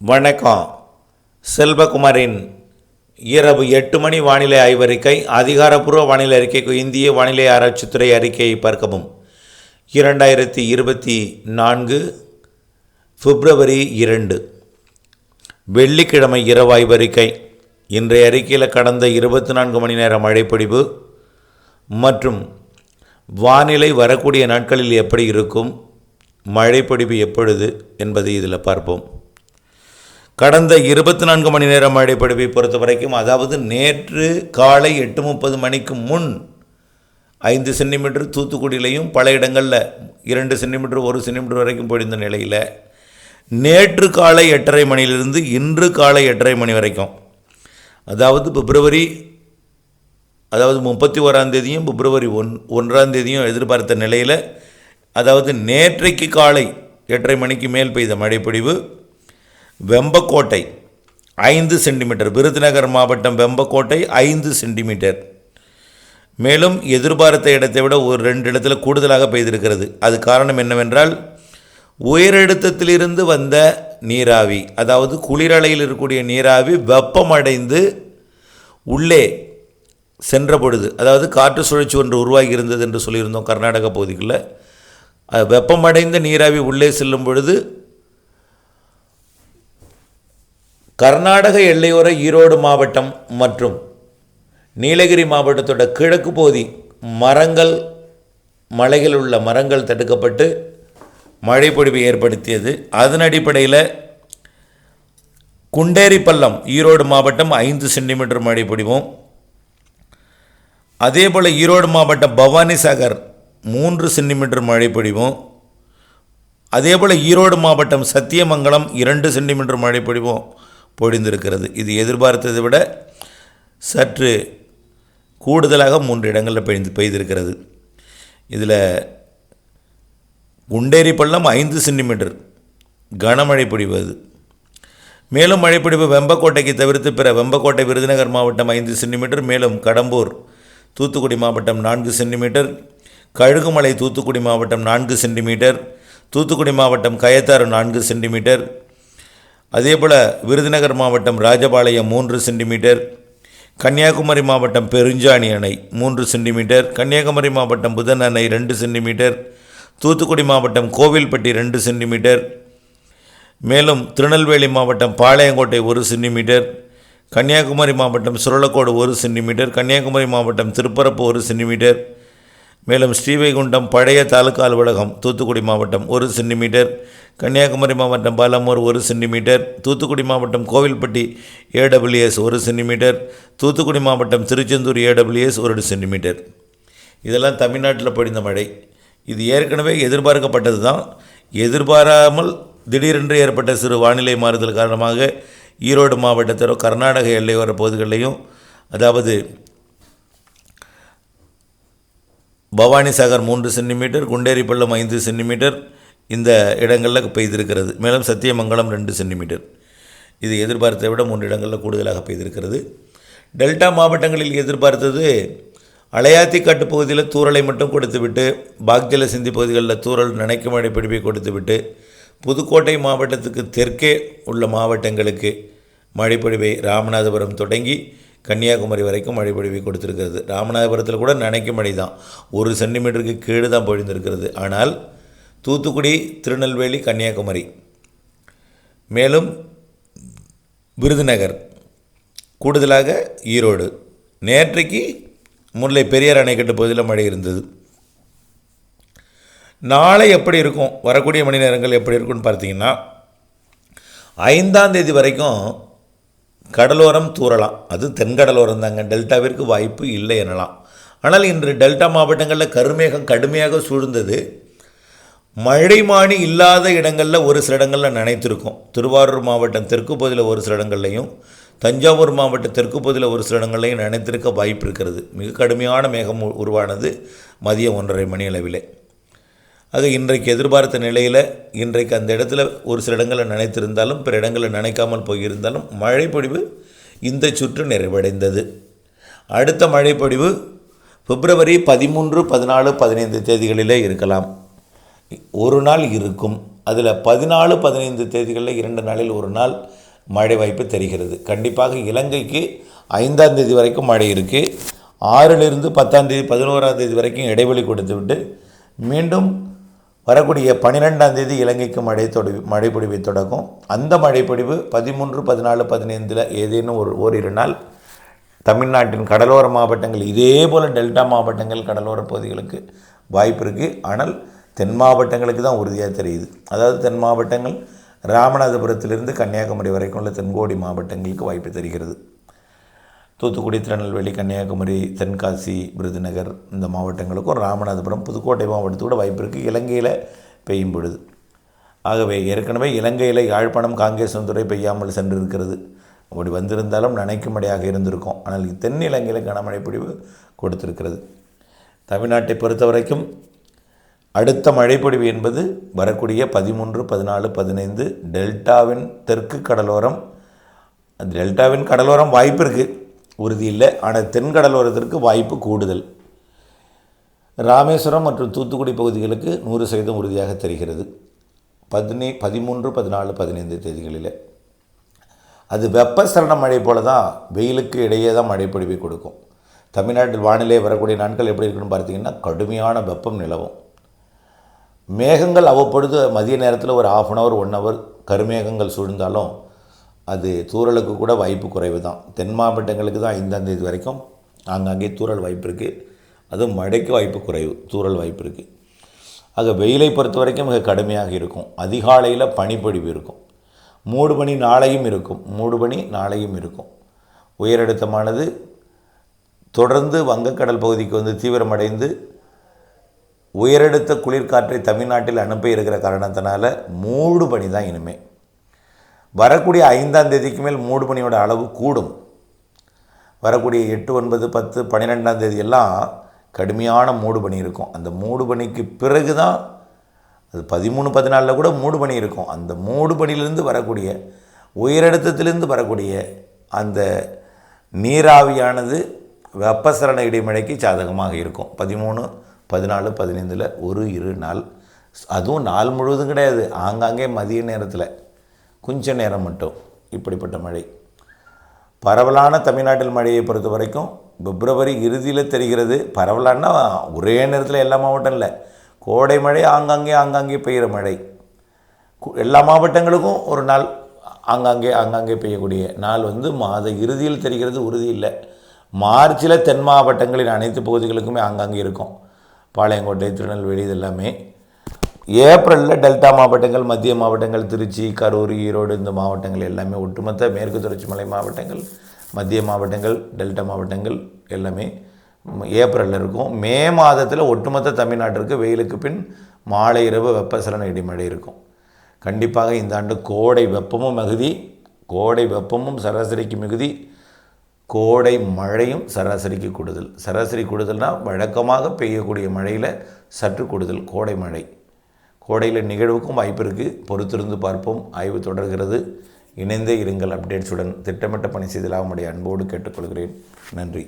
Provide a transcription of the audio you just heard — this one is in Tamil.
வணக்கம். செல்வகுமாரின் இரவு எட்டு மணி வானிலை ஆய்வறிக்கை அதிகாரப்பூர்வ வானிலை அறிக்கைக்கு இந்திய வானிலை ஆராய்ச்சித்துறை அறிக்கையை பார்க்கவும். இரண்டாயிரத்தி இருபத்தி நான்கு பிப்ரவரி இரண்டு. வெள்ளிக்கிழமை இரவு ஆய்வறிக்கை இன்றைய அறிக்கையில் கடந்த இருபத்தி நான்கு மணி நேர மழைப்பொழிவு மற்றும் வானிலை வரக்கூடிய நாட்களில் எப்படி இருக்கும் மழைப்பொழிவு எப்பொழுது என்பதை இதில் பார்ப்போம். கடந்த இருபத்தி நான்கு மணி நேரம் மழைப்பொழிவை பொறுத்த வரைக்கும் அதாவது நேற்று காலை எட்டு முப்பது மணிக்கு முன் ஐந்து சென்டிமீட்டர் தூத்துக்குடியிலையும் பல இடங்களில் இரண்டு சென்டிமீட்டர் ஒரு சென்டிமீட்டர் வரைக்கும் பொழிந்த நிலையில் நேற்று காலை எட்டரை மணியிலிருந்து இன்று காலை எட்டரை மணி வரைக்கும் அதாவது பிப்ரவரி அதாவது முப்பத்தி ஓராம் தேதியும் பிப்ரவரி ஒன் ஒன்றாம் தேதியும் எதிர்பார்த்த நிலையில் அதாவது நேற்றைக்கு காலை எட்டரை மணிக்கு மேல் பெய்த மழைப்பொழிவு வெம்பக்கோட்டை ஐந்து சென்டிமீட்டர். விருதுநகர் மாவட்டம் வெம்பக்கோட்டை ஐந்து சென்டிமீட்டர். மேலும் எதிர்பார்த்த இடத்தை விட ஒரு ரெண்டு இடத்துல கூடுதலாக பெய்திருக்கிறது. அது காரணம் என்னவென்றால் உயரழுத்தத்திலிருந்து வந்த நீராவி அதாவது குளிரலையில் இருக்கக்கூடிய நீராவி வெப்பமடைந்து உள்ளே சென்ற பொழுது அதாவது காற்று சுழற்சி ஒன்று உருவாகி இருந்தது என்று சொல்லியிருந்தோம் கர்நாடக பகுதிகளில். அது வெப்பமடைந்த நீராவி உள்ளே செல்லும் பொழுது கர்நாடக எல்லையோர ஈரோடு மாவட்டம் மற்றும் நீலகிரி மாவட்டத்தோட கிழக்கு பகுதி மரங்கள் மலையில் உள்ள மரங்கள் தடுக்கப்பட்டு மழைப்பொழிவை ஏற்படுத்தியது. அதன் அடிப்படையில் குண்டேரி பள்ளம் ஈரோடு மாவட்டம் ஐந்து சென்டிமீட்டர் மழை பொழிவும். அதே போல் ஈரோடு மாவட்டம் பவானி சாகர் மூன்று சென்டிமீட்டர் மழை பொழிவும். அதே போல் ஈரோடு மாவட்டம் சத்தியமங்கலம் இரண்டு சென்டிமீட்டர் மழை பொழிவும். பொழிந்திருக்கிறது. இது எதிர்பார்த்ததை விட சற்று கூடுதலாக மூன்று இடங்களில் பெய்து பெய்திருக்கிறது. இதில் குண்டேரி பள்ளம் ஐந்து சென்டிமீட்டர் கனமழை பொழிவது. மேலும் மழைப்பிடிப்பு வெம்பக்கோட்டைக்கு தவிர்த்து பிற வெம்பக்கோட்டை விருதுநகர் மாவட்டம் ஐந்து சென்டிமீட்டர் மேலும் கடம்பூர் தூத்துக்குடி மாவட்டம் நான்கு சென்டிமீட்டர் கழுகுமலை தூத்துக்குடி மாவட்டம் நான்கு சென்டிமீட்டர் தூத்துக்குடி மாவட்டம் கயத்தாறு நான்கு சென்டிமீட்டர் அதேபோல் விருதுநகர் மாவட்டம் ராஜபாளையம் மூன்று சென்டிமீட்டர் கன்னியாகுமரி மாவட்டம் பெருஞ்சாணி அணை மூன்று சென்டிமீட்டர் கன்னியாகுமரி மாவட்டம் புதன் அணை ரெண்டு சென்டிமீட்டர் தூத்துக்குடி மாவட்டம் கோவில்பட்டி ரெண்டு சென்டிமீட்டர் மேலும் திருநெல்வேலி மாவட்டம் பாளையங்கோட்டை ஒரு சென்டிமீட்டர் கன்னியாகுமரி மாவட்டம் சுரலக்கோடு ஒரு சென்டிமீட்டர் கன்னியாகுமரி மாவட்டம் திருப்பரப்பு ஒரு சென்டிமீட்டர் மேலும் ஸ்ரீவைகுண்டம் பழைய தாலுக்கா அலுவலகம் தூத்துக்குடி மாவட்டம் ஒரு சென்டிமீட்டர் கன்னியாகுமரி மாவட்டம் பாலமூர் ஒரு சென்டிமீட்டர் தூத்துக்குடி மாவட்டம் கோவில்பட்டி ஏடபிள்யூஎஸ் ஒரு சென்டிமீட்டர் தூத்துக்குடி மாவட்டம் திருச்செந்தூர் ஏடபிள்யூஎஸ் ஒரு சென்டிமீட்டர். இதெல்லாம் தமிழ்நாட்டில் பொழிந்த மழை. இது ஏற்கனவே எதிர்பார்க்கப்பட்டது தான். எதிர்பாராமல் திடீரென்று ஏற்பட்ட சிறு வானிலை மாறுதல் காரணமாக ஈரோடு மாவட்டத்திலோ கர்நாடக எல்லையோர பகுதிகளிலையும் அதாவது பவானி சாகர் மூன்று சென்டிமீட்டர் குண்டேரிப்பள்ளம் ஐந்து சென்டிமீட்டர் இந்த இடங்களில் பெய்திருக்கிறது. மேலும் சத்தியமங்கலம் ரெண்டு சென்டிமீட்டர். இது எதிர்பார்த்ததை விட மூன்று இடங்களில் கூடுதலாக பெய்திருக்கிறது. டெல்டா மாவட்டங்களில் எதிர்பார்த்தது அலையாத்திக்காட்டு பகுதியில் தூரலை மட்டும் கொடுத்துவிட்டு பாக்ஜல சிந்தி பகுதிகளில் தூரல் நினைக்கும் மழை பிடிப்பை கொடுத்துவிட்டு புதுக்கோட்டை மாவட்டத்துக்கு தெற்கே உள்ள மாவட்டங்களுக்கு மழைப்பொழிவை ராமநாதபுரம் தொடங்கி கன்னியாகுமரி வரைக்கும் மழை பொழிவை கொடுத்துருக்கிறது. ராமநாதபுரத்தில் கூட நினைக்கும் மழை தான் ஒரு சென்டிமீட்டருக்கு கீழே தான் பொழிந்திருக்கிறது. ஆனால் தூத்துக்குடி திருநெல்வேலி கன்னியாகுமரி மேலும் விருதுநகர் கூடுதலாக ஈரோடு. நேற்றைக்கு முல்லை பெரியார் அணைக்கட்டு பகுதியில் மழை இருந்தது. நாளை எப்படி இருக்கும்? வரக்கூடிய மணி நேரங்கள் எப்படி இருக்கும்னு பார்த்தீங்கன்னா ஐந்தாம் தேதி வரைக்கும் கடலோரம் தூறலாம். அது தென்கடலோரம் தாங்க. டெல்டாவிற்கு வாய்ப்பு இல்லை எனலாம். ஆனால் இன்று டெல்டா மாவட்டங்களில் கருமேகம் கடுமையாக சூழ்ந்தது. மழைமானி இல்லாத இடங்களில் ஒரு சில இடங்களில் நினைத்திருக்கோம். திருவாரூர் மாவட்டம் தெற்கு பகுதியில் ஒரு சில இடங்கள்லையும் தஞ்சாவூர் மாவட்டம் தெற்கு பகுதியில் ஒரு சில இடங்கள்லையும் நனைத்திருக்க வாய்ப்பு இருக்கிறது. மிக கடுமையான மேகம் உருவானது மதியம் ஒன்றரை மணி அளவிலே. ஆக இன்றைக்கு எதிர்பார்த்த நிலையில் இன்றைக்கு அந்த இடத்துல ஒரு சில இடங்களில் நினைத்திருந்தாலும் பிற இடங்களில் நினைக்காமல் போயிருந்தாலும் மழைப்பொழிவு இந்த சுற்று நிறைவடைந்தது. அடுத்த மழைப்பொழிவு பிப்ரவரி பதிமூன்று பதினாலு பதினைந்து தேதிகளிலே இருக்கலாம். ஒரு நாள் இருக்கும். அதில் பதினாலு பதினைந்து தேதிகளில் இரண்டு நாளில் ஒரு நாள் மழை வாய்ப்பு தெரிகிறது. கண்டிப்பாக இலங்கைக்கு ஐந்தாம் தேதி வரைக்கும் மழை இருக்குது ஆறிலிருந்து பத்தாம் தேதி பதினோராம் தேதி வரைக்கும் இடைவெளி கொடுத்து விட்டு மீண்டும் வரக்கூடிய பன்னிரெண்டாம் தேதி இலங்கைக்கு மழை தொடு மழைப்பொடிவை தொடக்கும். தொடங்கும் அந்த மழைப்பொடிவு பதிமூன்று பதினாலு பதினைந்தில் ஏதேனும் ஒரு ஓரிரு நாள் தமிழ்நாட்டின் கடலோர மாவட்டங்கள் இதே போல் டெல்டா மாவட்டங்கள் கடலோர பகுதிகளுக்கு வாய்ப்பு இருக்குது ஆனால் தென் மாவட்டங்களுக்கு தான் உறுதியாக தெரியுது. அதாவது தென் மாவட்டங்கள் ராமநாதபுரத்திலிருந்து கன்னியாகுமரி வரைக்கும் உள்ள தென்கோடி மாவட்டங்களுக்கு வாய்ப்பு தெரிகிறது. தூத்துக்குடி திருநெல்வேலி கன்னியாகுமரி தென்காசி விருதுநகர் இந்த மாவட்டங்களுக்கும் ராமநாதபுரம் புதுக்கோட்டை மாவட்டத்தோட வாய்ப்பு இருக்குது இலங்கையில் பெய்யும் பொழுது. ஆகவே ஏற்கனவே இலங்கையில் யாழ்ப்பாணம் காங்கேசன்துறை பெய்யாமல் சென்றிருக்கிறது. அப்படி வந்திருந்தாலும் நனைக்கும்படியாக இருந்திருக்கும். ஆனால் தென் இலங்கையில் கனமழை பொழிவு கொடுத்திருக்கிறது. தமிழ்நாட்டை பொறுத்த வரைக்கும் அடுத்த மழைப்பொழிவு என்பது வரக்கூடிய பதிமூன்று பதினாலு பதினைந்து டெல்டாவின் தெற்கு கடலோரம். டெல்டாவின் கடலோரம் வாய்ப்பு இருக்குது உறுதி இல்லை ஆனால் தென்கடலோரத்திற்கு வாய்ப்பு கூடுதல். ராமேஸ்வரம் மற்றும் தூத்துக்குடி பகுதிகளுக்கு நூறு சதவீதம் உறுதியாக தெரிகிறது. பதினே பதிமூன்று பதினாலு பதினைந்து தேதிகளில். அது வெப்பசலன மழை போல தான் வெயிலுக்கு இடையே தான் மழை பொழிவை கொடுக்கும். தமிழ்நாட்டில் வானிலை வரக்கூடிய நாட்கள் எப்படி இருக்குன்னு பார்த்தீங்கன்னா கடுமையான வெப்பம் நிலவும். மேகங்கள் அவ்வப்பொழுது மதிய நேரத்தில் ஒரு half an hour one hour கருமேகங்கள் சூழ்ந்தாலும் அது தூறலுக்கு கூட வாய்ப்பு குறைவு தான் தென் மாவட்டங்களுக்கு தான் ஐந்தாம் தேதி வரைக்கும் ஆங்காங்கே தூறல் வாய்ப்பு இருக்குது அதுவும் மழைக்கு வாய்ப்பு குறைவு தூறல் வாய்ப்பு இருக்குது ஆக வெயிலை பொறுத்த வரைக்கும் மிக கடுமையாக இருக்கும். அதிகாலையில் பனிப்பொழிவு இருக்கும். மூடு பனி நாளையும் இருக்கும். மூடு பனி நாளையும் இருக்கும். உயரழுத்தமானது தொடர்ந்து வங்கக்கடல் பகுதிக்கு வந்து தீவிரமடைந்து உயரடுத்த குளிர்காற்றை தமிழ்நாட்டில் அனுப்ப இருக்கிற காரணத்தினால மூடு பனி தான் இனிமே. வரக்கூடிய ஐந்தாம் தேதிக்கு மேல் மூடு பனியோட அளவு கூடும். வரக்கூடிய எட்டு ஒன்பது பத்து பன்னிரெண்டாம் தேதி எல்லாம் கடுமையான மூடு பனி இருக்கும். அந்த மூடு பனிக்கு பிறகு தான் அது பதிமூணு பதினாலில் கூட மூடு பனி இருக்கும். அந்த மூடு பனியிலேருந்து வரக்கூடிய உயரழுத்தத்திலிருந்து வரக்கூடிய அந்த நீராவியானது வெப்பசலன இடைமழைக்கு சாதகமாக இருக்கும். பதிமூணு பதினாலு பதினைந்தில் ஒரு இரு நாள் அதுவும் நாள் முழுவதும் கிடையாது. ஆங்காங்கே மதிய நேரத்தில். கொஞ்ச நேரம் மட்டும் இப்படிப்பட்ட மழை. பரவலான தமிழ்நாட்டில் மழையை பொறுத்த வரைக்கும் பிப்ரவரி இறுதியில் தெரிகிறது பரவலான்னா ஒரே நேரத்தில் எல்லா மாவட்டம் இல்லை கோடை மழை ஆங்காங்கே ஆங்காங்கே பெய்கிற மழை. எல்லா மாவட்டங்களுக்கும் ஒரு நாள் ஆங்காங்கே ஆங்காங்கே பெய்யக்கூடிய நாள் வந்து மாத இறுதியில் தெரிகிறது உறுதி இல்லை. மார்ச்சில் தென் மாவட்டங்களின் அனைத்து பகுதிகளுக்குமே ஆங்காங்கே இருக்கும். பாளையங்கோட்டை திருநெல்வேலி இதெல்லாமே ஏப்ரலில் டெல்டா மாவட்டங்கள் மத்திய மாவட்டங்கள் திருச்சி கரூர் ஈரோடு இந்த மாவட்டங்கள் எல்லாமே ஒட்டுமொத்த மேற்கு தொடர்ச்சி மலை மாவட்டங்கள் மத்திய மாவட்டங்கள் டெல்டா மாவட்டங்கள் எல்லாமே ஏப்ரலில் இருக்கும். மே மாதத்தில் ஒட்டுமொத்த தமிழ்நாட்டிற்கு வெயிலுக்கு பின் மாலை இரவு வெப்பசலன இடிமழை இருக்கும். கண்டிப்பாக இந்த ஆண்டு கோடை வெப்பமும் மிகுதி கோடை வெப்பமும் சராசரிக்கு மிகுதி கோடை மழையும் சராசரிக்கு கூடுதல். சராசரி கூடுதல்னால் வழக்கமாக பெய்யக்கூடிய மழையில் சற்று கூடுதல் கோடை மழை. கோடையில் நிகழ்வுக்கும் வாய்ப்பு இருக்குது பொறுத்திருந்து பார்ப்போம். ஆய்வு தொடர்கிறது. இணைந்தே இருங்கள் அப்டேட்ஸுடன். திட்டமிட்ட பணி செய்து லாபமுடைய அன்போடு கேட்டுக்கொள்கிறேன். நன்றி.